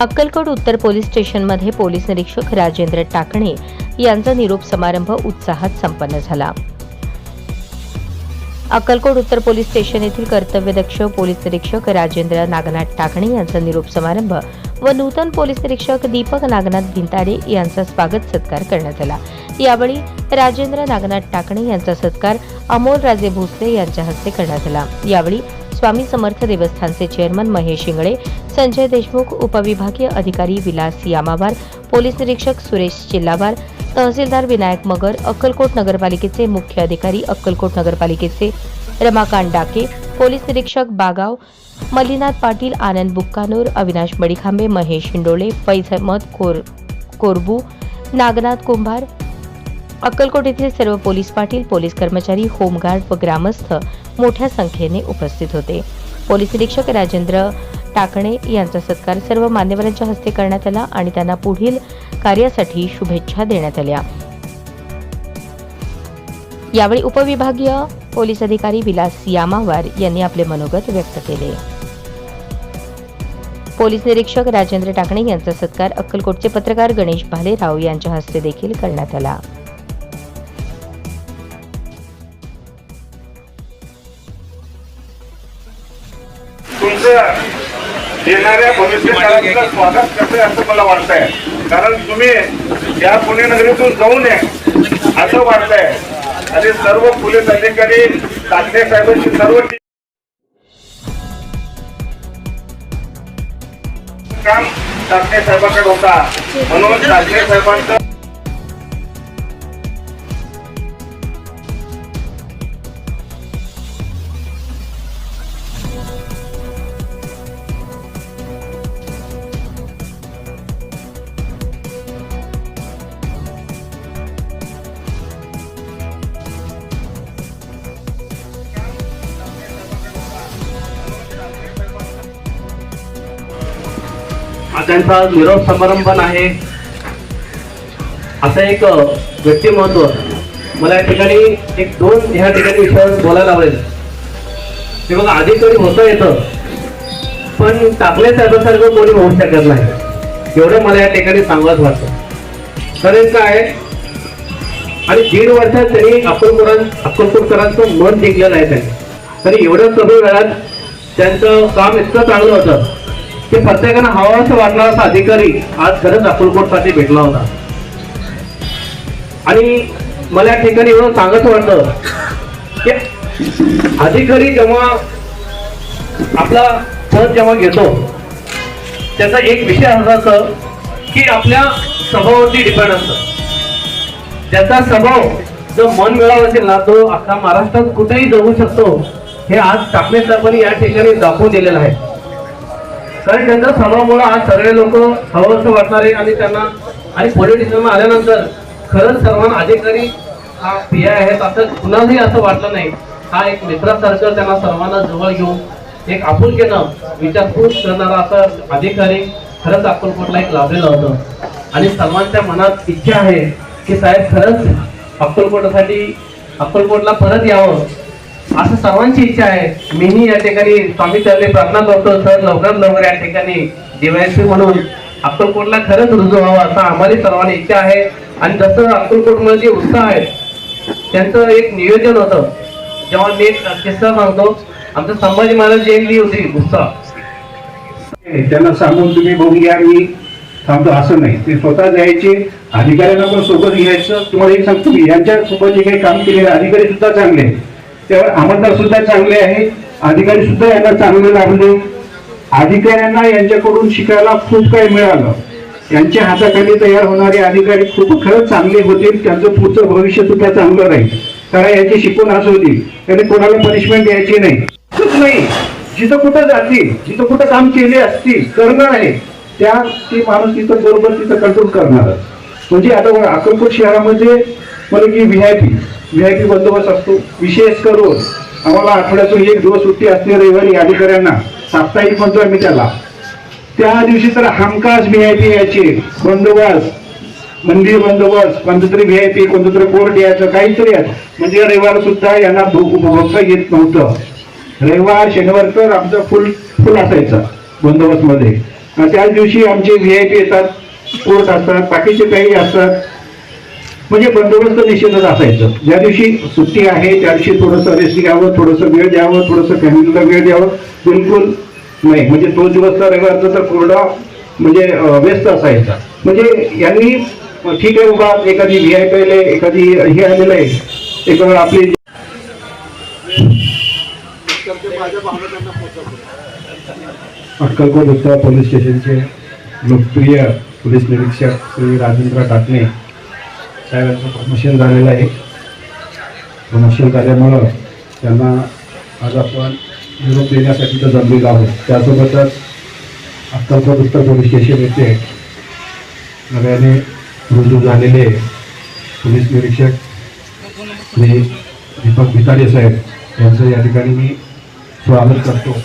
अक्कलकोट उत्तर पोलीस स्टेशनमध्ये पोलीस निरीक्षक राजेंद्र टाकणे यांचा निरोप समारंभ उत्साहात संपन्न झाला. अक्कलकोट उत्तर पोलीस स्टेशन येथील कर्तव्यदक्ष पोलीस निरीक्षक राजेंद्र नागनाथ टाकणे यांचा निरोप समारंभ व नूतन पोलीस निरीक्षक दीपक नागनाथ भिंतारे यांचा स्वागत सत्कार करण्यात आला. यावेळी राजेंद्र नागनाथ टाकणे यांचा सत्कार अमोल राजे भोसले यांच्या हस्ते करण्यात आला. यावेळी स्वामी समर्थ देवस्थानचे चेअरमन महेश शिंगळे संजय देशमुख उपविभागीय अधिकारी विलास यामावार पोलीस निरीक्षक सुरेश चिल्लावार तहसीलदार विनायक मगर अक्कलकोट नगरपालिकेचे मुख्य अधिकारी अक्कलकोट नगरपालिकेचे रमाकांत डाके पोलीस निरीक्षक बागाव मल्लीनाथ पाटील आनंद बुक्कानूर अविनाश मडिखांबे महेश शिंडोळे फैज अहमद कोर कोरबू नागनाथ कुंभार अक्कलकोट येथील सर्व पोलीस पाटील पोलीस कर्मचारी होमगार्ड व ग्रामस्थ मोठ्या संख्येने उपस्थित होते. पोलीस निरीक्षक राजेंद्र टाकणे यांचा सत्कार सर्व मान्यवरांच्या हस्ते करण्यात आला आणि त्यांना पुढील कार्यासाठी शुभेच्छा देण्यात आल्या. यावेळी उपविभागीय पोलीस अधिकारी विलास यामावार यांनी आपले मनोगत व्यक्त केले. पोलीस निरीक्षक राजेंद्र टाकणे यांचा सत्कार अक्कलकोटचे पत्रकार गणेश भालेराव यांच्या हस्ते देखील करण्यात आला. येणाऱ्या भविष्यकाळाचं स्वागत करते असं मला वाटतंय. कारण तुम्ही या पुणे नगरीतून जाऊ नये असं वाटतंय. आणि सर्व पोलीस अधिकारी ताकणे साहेबांची सर्व काम ताकणे साहेबांकडे होता. म्हणून ताकणे साहेबांचं त्यांचा निरोप समारंभ आहे असं एक व्यक्तिमत्व मला या ठिकाणी एक दोन ह्या ठिकाणी विषयावर बोलायला आवडेल. ते बघा कधी होतं येतं पण टाकले साहेबांसारखं कोणी होऊ शकत नाही. एवढं मला या ठिकाणी चांगलंच वाटतं. कारण काय आणि दीड वर्षात त्यांनी अक्कलकोरां अक्कलकोटकरांचं मन जिंकलेलं आहे त्यांनी. तरी एवढ्या कमी वेळात त्यांचं काम इतकं चांगलं होतं. ते प्रत्येकानं हवा असं वाटणारा असा अधिकारी आज खरंच अक्कलकोटसाठी भेटला होता. आणि मला या ठिकाणी एवढं सांगत वाटतं की अधिकारी जेव्हा आपला पद जेव्हा घेतो त्याचा एक विषय असा की आपल्या स्वभावावरती डिपेंड असतं. त्याचा स्वभाव जो मन मिळावा असेल ना तो अख्खा महाराष्ट्रात कुठेही जगू शकतो हे आज टाकणे या ठिकाणी दाखवून दिलेलं आहे. कारण त्यांच्या स्वभावामुळे आज सगळे लोक हवं वाटणारे आणि त्यांना आणि पॉलिटिशियन आल्यानंतर खरंच सर्वांना अधिकारी हा पी आय आहेत. असं कुणालाही असं वाटलं नाही. हा एक मित्रासारखं त्यांना सर्वांना जवळ घेऊन एक आपुलकीनं विचारपूस करणारा असा अधिकारी खरंच अक्कलकोटला एक लाभलेलं होतं. आणि सर्वांच्या मनात इच्छा आहे की साहेब खरंच अक्कलकोटासाठी अक्कलकोटला परत यावं. असं सर्वांची इच्छा आहे. मीही या ठिकाणी स्वामी चरणी प्रार्थना करतो. सर लवकरात लवकर या ठिकाणी डीवायसी म्हणून अक्कलकोटला खरंच रुजू व्हावं असं आम्हाला सर्वांनी इच्छा आहे. आणि जसं अक्कलकोटमध्ये जे उत्साह आहे त्यांचं एक नियोजन होतं. जेव्हा मी एक किस्सा सांगतो आमचं संभाजी महाराज जयंती होती उत्साह. त्यांना सांगून तुम्ही बघून घ्या मी थांबतो असं नाही. ते स्वतः जायचे अधिकाऱ्यांना पण सोबत घ्यायचं. तुम्हाला एक सांगतो मी यांच्या सोबत जे काही काम केलेले अधिकारी सुद्धा चांगले आहेत. त्यावर आमदार सुद्धा चांगले आहे अधिकारी सुद्धा यांना चांगले लाभले अधिकाऱ्यांना यांच्याकडून शिकायला खूप काही मिळालं. यांच्या हाताखाली तयार होणारे अधिकारी खूप खरंच चांगले होतील त्यांचं पुढचं भविष्य सुद्धा चांगलं राहील. कारण याची शिकवण असं होतील त्याने कोणाला पनिशमेंट द्यायची नाही. खूप नाही. जिथं कुठं जातील जिथं कुठं काम केले असतील करणार आहे त्या ती माणूस तिथं बरोबर तिथं कंट्रोल करणार म्हणजे आता बघा, अक्कलकोट शहरामध्ये म्हणजे की V I P V I P बंदोबस्त असतो. विशेष करून आम्हाला आठवड्यातून एक दिवस सुट्टी असते रविवारी अधिकाऱ्यांना. साप्ताहिक म्हणतो आम्ही त्याला. त्या दिवशी तर हमखास व्ही आय पी यायचे. बंदोबस्त मंदिर बंदोबस्त कोणतं तरी व्ही आय पी कोणतं तरी कोर्ट यायचं काहीतरी यायचं. म्हणजे रविवार सुद्धा यांना भोगता येत नव्हतं. रविवार शनिवार तर आमचं फुल फुल असायचं बंदोबस्त मध्ये त्याच दिवशी आमचे व्ही आय पी येतात कोर्ट असतात बाकीचे काही असतात. म्हणजे बंदोबस्त निश्चितच असायचं. ज्या दिवशी सुट्टी आहे त्या दिवशी थोडंसं रेस्ट घ्यावं थोडंसं वेळ द्यावं थोडंसं फॅमिलीला वेळ द्यावं. बिलकुल नाही. म्हणजे तो दिवस तर रविवारचा तर कोरडा म्हणजे व्यस्त असायचा. म्हणजे यांनी ठीक आहे बाबा एखादी व्ही आय पी एखादी हे आलेलं आहे. एक आपली अक्कलकोट उत्तर पोलीस स्टेशनचे लोकप्रिय पोलीस निरीक्षक श्री राजेंद्र टाकणे साहेबांचं प्रमोशन झालेलं आहे. प्रमोशन झाल्यामुळं त्यांना आज आपण निरोप देण्यासाठी तर जमलेलो आहोत. त्यासोबतच अक्कलकोट उत्तर पोलीस स्टेशन येथे नव्याने रुजू झालेले पोलीस निरीक्षक श्री दीपक भिताडे साहेब यांचं या ठिकाणी मी स्वागत करतो.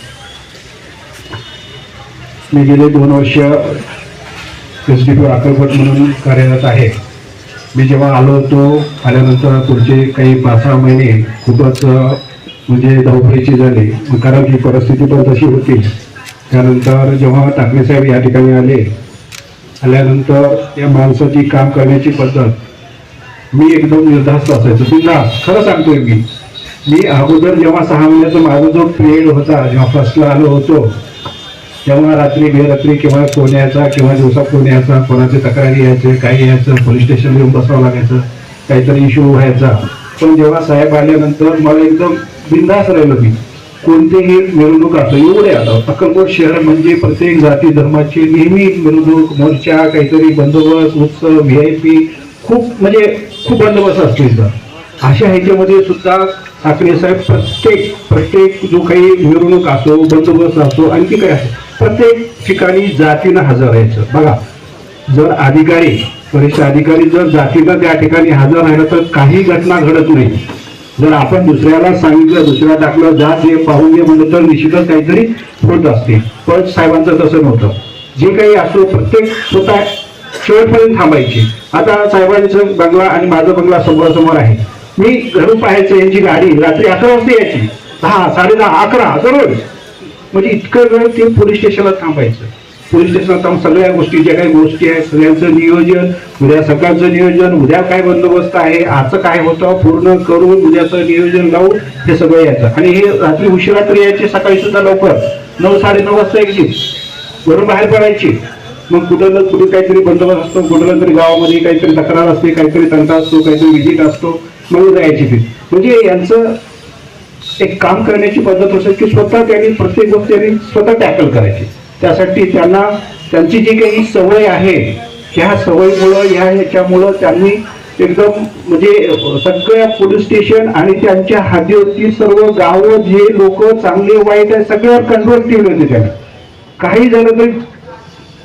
मी गेले दोन वर्ष एस डी पी अक्कलकोट म्हणून कार्यरत आहे. मी जेव्हा आलो होतो आल्यानंतर पुढचे काही पाच सहा महिने खूपच म्हणजे धावपळीची झाली. कारण की परिस्थिती पण तशी होती. त्यानंतर जेव्हा ठाकरे साहेब या ठिकाणी आले आल्यानंतर या माणसाची काम करण्याची पद्धत मी एकदम निर्धास्त असायचो. बिंदास खरं सांगतोय मी. मी अगोदर जेव्हा सहा महिन्याचा माझा जो पिरियड होता जेव्हा फर्स्टला आलो होतो तेव्हा रात्री बेरात्री किंवा फोन यायचा किंवा दिवसा फोन यायचा कोणाचे तक्रारी यायचे काही यायचं पोलीस स्टेशनला येऊन बसावं लागायचं काहीतरी इश्यू व्हायचा. पण जेव्हा साहेब आल्यानंतर मला एकदम बिंदास राहिलं मी. कोणतेही मिरवणूक असो एवढे आता. अक्कलकोट शहर म्हणजे प्रत्येक जाती धर्माची नेहमी मिरवणूक मोर्चा काहीतरी बंदोबस्त उत्सव व्ही आय पी खूप म्हणजे खूप बंदोबस्त असतो इथं. अशा ह्याच्यामध्ये सुद्धा ठाकरे साहेब प्रत्येक प्रत्येक जो काही मिरवणूक असो बंदोबस्त असो आणखी काय असो प्रत्येक ठिकाणी जातीनं हजर राहायचं बघा जर अधिकारी वरिष्ठ अधिकारी जर जातीनं त्या ठिकाणी हजर राहिलं तर काही घटना घडत नाही. जर आपण दुसऱ्याला सांगितलं दुसऱ्या टाकलं जात हे पाहून घे म्हणलं तर निश्चितच काहीतरी होत असते. पण साहेबांचं तसं नव्हतं. जे काही असो प्रत्येक स्वतः शेवटपर्यंत थांबायचे. आता साहेबांचं बंगला आणि माझा बंगला समोर समोर आहे. मी घरून पाहायचं यांची गाडी रात्री अकरा वाजता यायची. दहा साडे दहा अकरा दररोज. म्हणजे इतकं वेळ ते पोलीस स्टेशनला थांबायचं. पोलीस स्टेशनला थांब सगळ्या गोष्टी ज्या काही गोष्टी आहेत सगळ्यांचं नियोजन उद्या सकाळचं नियोजन उद्या काय बंदोबस्त आहे आजचं काय होतं पूर्ण करून उद्याचं नियोजन लावून हे सगळं यायचं. आणि हे रात्री उशिरा तरी यायचे सकाळी सुद्धा लवकर. नऊ साडे नऊ वाजता यायची. घरून बाहेर पडायची. मग कुठं ना कुठे काहीतरी बंदोबस्त असतो कुठला तरी गावामध्ये काहीतरी तक्रार असते काहीतरी तंटा असतो काहीतरी विजिट असतो मग जायची ती. म्हणजे यांचं एक काम करण्याची पद्धत असेल की स्वतः त्यांनी प्रत्येक गोष्ट त्यांनी स्वतः टॅकल करायची. त्यासाठी त्यांना त्यांची जी काही सवय आहे ह्या सवयीमुळं ह्या ह्याच्यामुळं त्यांनी एकदम म्हणजे सगळ्या पोलीस स्टेशन आणि त्यांच्या हद्दीवरती सर्व गावं जे लोक चांगले वाईट आहे सगळ्यावर कंट्रोल ठेवले होते त्यांना. काही झालं तरी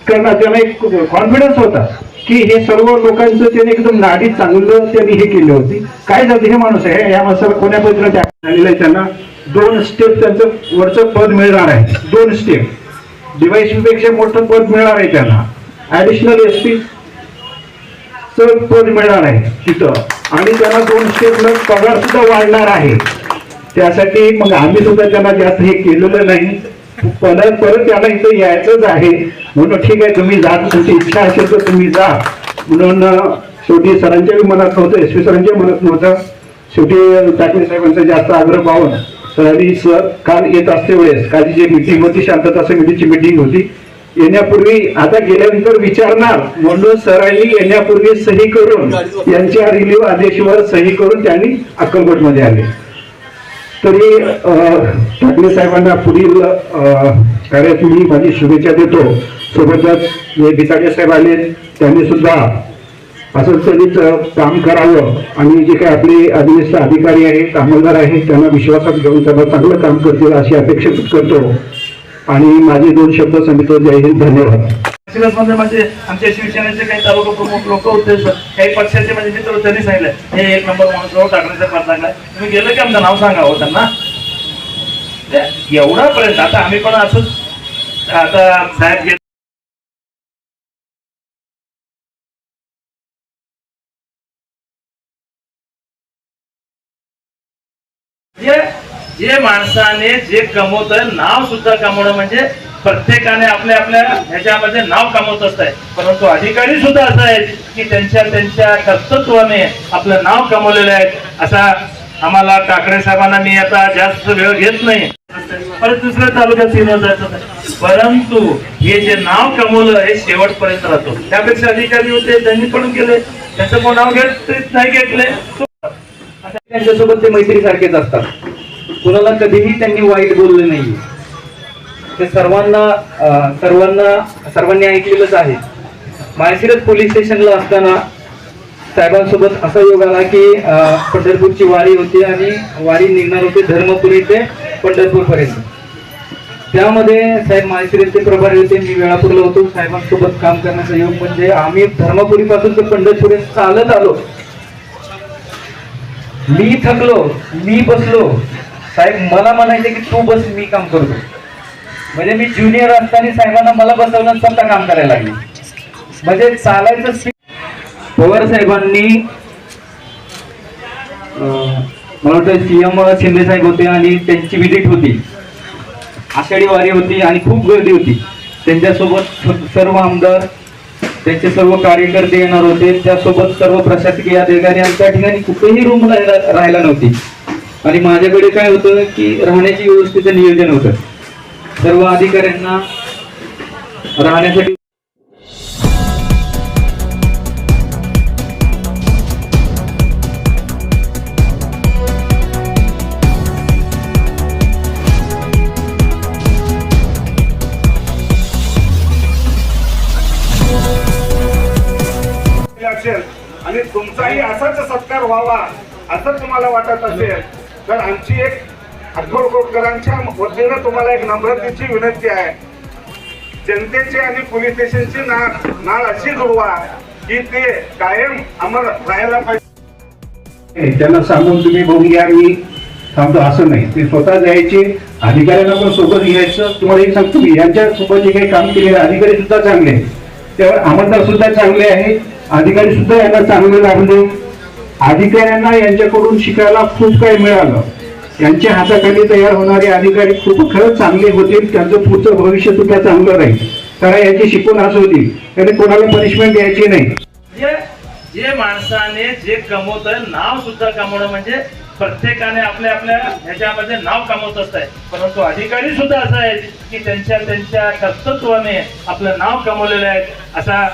त्यांना त्यांना एक कॉन्फिडन्स होता. की हे सर्व लोकांचं त्याने एकदम नाडी चांगलं त्यांनी हे केली होते. काय झालं हे माणूस आहे या माणसाला कोण्या पद्धतीने टॅक्स झालेलं आहे त्यांना? दोन स्टेप त्यांचं वरचं पद मिळणार आहे. दोन स्टेप डिवायसपेक्षा मोठं पद मिळणार आहे त्यांना. ऍडिशनल एस पी पद मिळणार आहे तिथं. आणि त्यांना दोन स्टेप पगार सुद्धा वाढणार आहे. त्यासाठी मग आम्ही सुद्धा त्यांना जास्त हे केलेलं नाही. परत परत त्याला इथं यायचंच आहे. म्हणून ठीक आहे तुम्ही जा तुमची इच्छा असेल तर तुम्ही जा. म्हणून शेवटी सरांच्या बी मनात नव्हतं एस पी सरांच्या मनात नव्हतं. शेवटी टाकले साहेबांचा जास्त आग्रह पाहून. सरांनी सर काल येत असते वेळेस. कालची जी मिटिंग होती शांतता समितीची मिटिंग होती. येण्यापूर्वी आता गेल्यानंतर विचारणार. म्हणून सरांनी येण्यापूर्वी सही करून यांच्या रिलीव आदेशवर सही करून त्यांनी अक्कलकोटमध्ये आले. तरी अं, ठाकरे साहेबांना पुढील अं, कार्यात मी माझी शुभेच्छा देतो. सोबतच जे भिताडे साहेब आले त्यांनी सुद्धा असं काम करावं. आणि जे काही आपले अधिनिष्ठ अधिकारी आहेत अंमलदार आहेत त्यांना विश्वासात घेऊन त्यांना चांगलं काम करतील अशी अपेक्षा करतो. आणि माझे दोन शब्द सांगितले जय हिंद धन्यवाद. सिरियसमध्ये म्हणजे आमच्या शिवसेनेचे काही तालुका प्रमुख लोक होते काही पक्षाचे म्हणजे मित्र त्यांनी सांगितलं हे एक नंबर माणूस राव ठाकरेचा पाठ तुम्ही गेलं की? आमचं नाव सांगावं हो त्यांना. एवढा पर्यंत आता आम्ही पण असंच आता साहेब घेत म्हणजे जे माणसाने जे कमवतोय नाव सुद्धा कमवणं म्हणजे प्रत्येकाने आपल्या आपल्या ह्याच्यामध्ये नाव कमवत असत आहे परंतु अधिकारी सुद्धा असं आहेत की त्यांच्या त्यांच्या कर्तृत्वाने आपलं नाव कमवलेलं आहे. असा आम्हाला ठाकरे साहेबांना मी आता जास्त वेळ घेत नाही. परत दुसऱ्या तालुक्यात सिनेमा जायचं परंतु हे जे नाव कमवलं हे शेवटपर्यंत राहतो. त्यापेक्षा अधिकारी होते त्यांनी पण केले. त्याचं कोण नाव घेत नाही घेतले. त्यांच्यासोबत ते मैत्री सारखेच असतात. कुणाला कधीही त्यांनी वाईट बोलले नाही. ते सर्वांना सर्वांना सर्वांनी ऐकलेलंच आहे. माळशिरस पोलीस स्टेशनला असताना साहेबांसोबत असा योग आला की पंढरपूरची वारी होती आणि वारी निघणार होती धर्मपुरी ते पंढरपूरपर्यंत. त्यामध्ये साहेब माळशिरसचे प्रभारी होते मी वेळापूरला होतो. साहेबांसोबत काम करण्याचा योग म्हणजे आम्ही धर्मपुरीपासून ते पंढरपूर चालत आलो. मी थकलो मी बसलो. साहेब मला म्हणायचे की तू बस मी काम करतो. म्हणजे मी ज्युनियर असताना साहेबांना मला बसवलं स्वतः काम करायला लागले. म्हणजे चालायचं. पवार साहेबांनी मला वाटतं सीएम शिंदे साहेब होते आणि त्यांची विजिट होती. आषाढी वारी होती आणि खूप गर्दी होती. त्यांच्यासोबत सर्व आमदार त्यांचे सर्व कार्यकर्ते येणार होते. त्यासोबत सर्व प्रशासकीय अधिकारी आणि त्या ठिकाणी कुठेही रूम राहिला राहायला नव्हती. आणि माझ्याकडे काय होतं की राहण्याची व्यवस्थेचं नियोजन होतं. सर्व अधिकाऱ्यांना राहण्यासाठी असेल आणि तुमचाही असाच सत्कार व्हावा असं तुम्हाला वाटत असेल तर आमची एक अक्कलकोटकरांच्या वतीनं तुम्हाला एक नम्रतेची विनंती आहे. जनतेची आणि पोलीस स्टेशनची नाळ नाळ अशी जुळवा की ते कायम अमर राहायला पाहिजे. त्यांना सांगून तुम्ही बघून घ्या मी थांबतो असं नाही. ते स्वतः जायचे अधिकाऱ्यांना पण सोबत घ्यायचं. तुम्हाला एक सांगतो मी यांच्या सोबत जे काही काम केलेले अधिकारी सुद्धा चांगले त्यावर आमदार सुद्धा चांगले आहेत. अधिकारी सुद्धा यांना चांगले लागले. अधिकाऱ्यांना यांच्याकडून शिकायला खूप काही मिळालं. यांच्या हाताखाली तयार होणारे अधिकारी खूप खरंच चांगले होतील त्यांचं पुढचं भविष्य सुद्धा चांगलं राहील. कारण याची शिकून असं होती. त्याने कोणाला पनिशमेंट द्यायची नाही. जे जे माणसाने जे कमवत नाव सुद्धा कमवणं म्हणजे प्रत्येकाने आपल्या आपल्या ह्याच्यामध्ये नाव कमवत असत आहे परंतु अधिकारी सुद्धा असं आहे की त्यांच्या त्यांच्या कर्तृत्वाने आपलं नाव कमवलेलं आहे. असा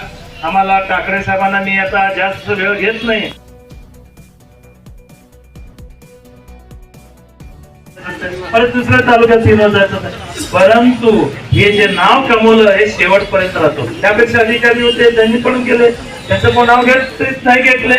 आम्हाला ठाकरे साहेबांना मी आता जास्त वेळ घेत नाही. परत दुसऱ्या तालुक्यात सिनेमा जायचं परंतु हे जे नाव कमवलं हे शेवटपर्यंत राहतो. त्यापेक्षा अधिकारी होते त्यांनी पण केले त्याचं कोण नाव घेत नाही घेतले.